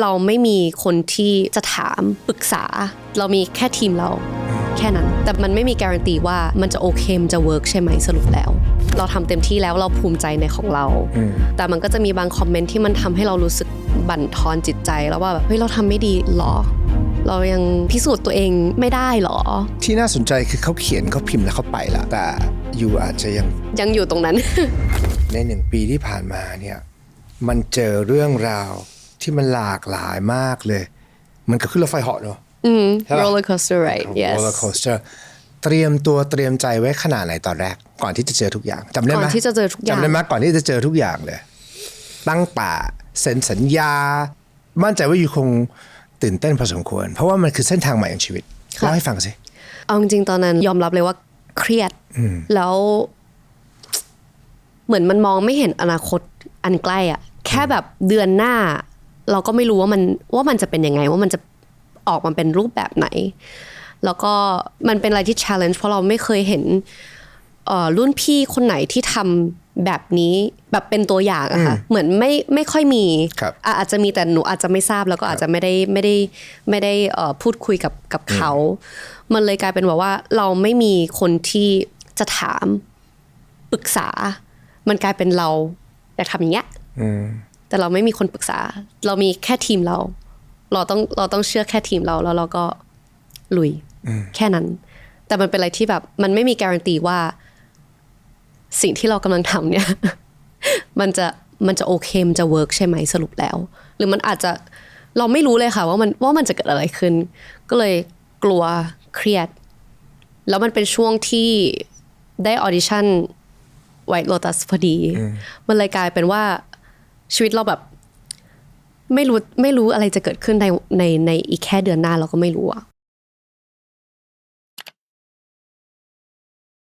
เราไม่มีคนที่จะถามปรึกษา เรามีแค่ทีมเราแค่นั้น แต่มันไม่มีการันตีว่ามันจะโอเคมันจะเวิร์กใช่ไหมสรุปแล้ว เราทำเต็มที่แล้วเราภูมิใจในของเรา แต่มันก็จะมีบางคอมเมนต์ที่มันทำให้เรารู้สึกบั่นทอนจิตใจแล้วว่าแบบเฮ้ยเราทำไม่ดีหรอ เรายังพิสูจน์ตัวเองไม่ได้หรอ ที่น่าสนใจคือเขาเขียนเขาพิมพ์แล้วเขาไปละแต่ยูอาจจะยังยังอยู่ตรงนั้น ในหนึ่งปีที่ผ่านมาเนี่ยมันเจอเรื่องราว ที่มันหลากหลายมากเลยมันก็ขึ้นรถไฟเหาะเนอะอืมใช่ปะ roller coaster ride yes roller coaster เตรียมตัวเตรียมใจไว้ขนาดไหนตอนแรก ก่อนที่จะเจอทุกอย่างจำได้ไหมก่อนที่จะเจอทุกอย่างจำได้ไหมก่อนที่จะเจอทุกอย่างเลย ตั้งป่าเซ็นสัญญา มั่นใจว่าอยู่คงตื่นเต้นพอสมควร เพราะว่ามันคือเส้นทางใหม่ของชีวิตเล่าให้ฟังสิเอาจริงๆตอนนั้นยอมรับเลยว่าเครียดแล้ว เหมือนมันมองไม่เห็นอนาคตอันใกล้อะแค่แบบเดือนหน้า เราก็ไม่รู้ว่ามันว่ามันจะเป็นยังไงว่ามันจะออกมาเป็นรูปแบบไหน แล้วก็มันเป็นอะไรที่ challenge เพราะเราไม่เคยเห็นเอ่อรุ่นพี่คนไหนที่ทำแบบนี้แบบเป็นตัวอย่างอะค่ะเหมือนไม่ไม่ค่อยมีครับอะอาจจะมีแต่หนูอาจจะไม่ทราบแล้วก็อาจจะไม่ได้ไม่ได้ไม่ได้เอ่อพูดคุยกับกับเขา มันเลยกลายเป็นแบบว่าเราไม่มีคนที่จะถามปรึกษา มันกลายเป็นเราอยากทำอย่างเงี้ย แต่เราไม่มีคนปรึกษา เรามีแค่ทีมเรา เราต้องเราต้องเชื่อแค่ทีมเราแล้วเราก็ลุยแค่นั้น แต่มันเป็นอะไรที่แบบมันไม่มีการันตีว่า สิ่งที่เรากำลังทำเนี่ย มันจะมันจะโอเคมันจะเวิร์กใช่ไหมสรุปแล้ว หรือมันอาจจะเราไม่รู้เลยค่ะ ว่ามันว่ามันจะเกิดอะไรขึ้น ก็เลยกลัวเครียด แล้วมันเป็นช่วงที่ได้ออดิชั่น White Lotus พอดี มันเลยกลายเป็นว่า ชีวิตเราแบบ ไม่รู้ไม่รู้อะไรจะเกิดขึ้นในในในอีกแค่เดือนหน้าเราก็ไม่รู้อะ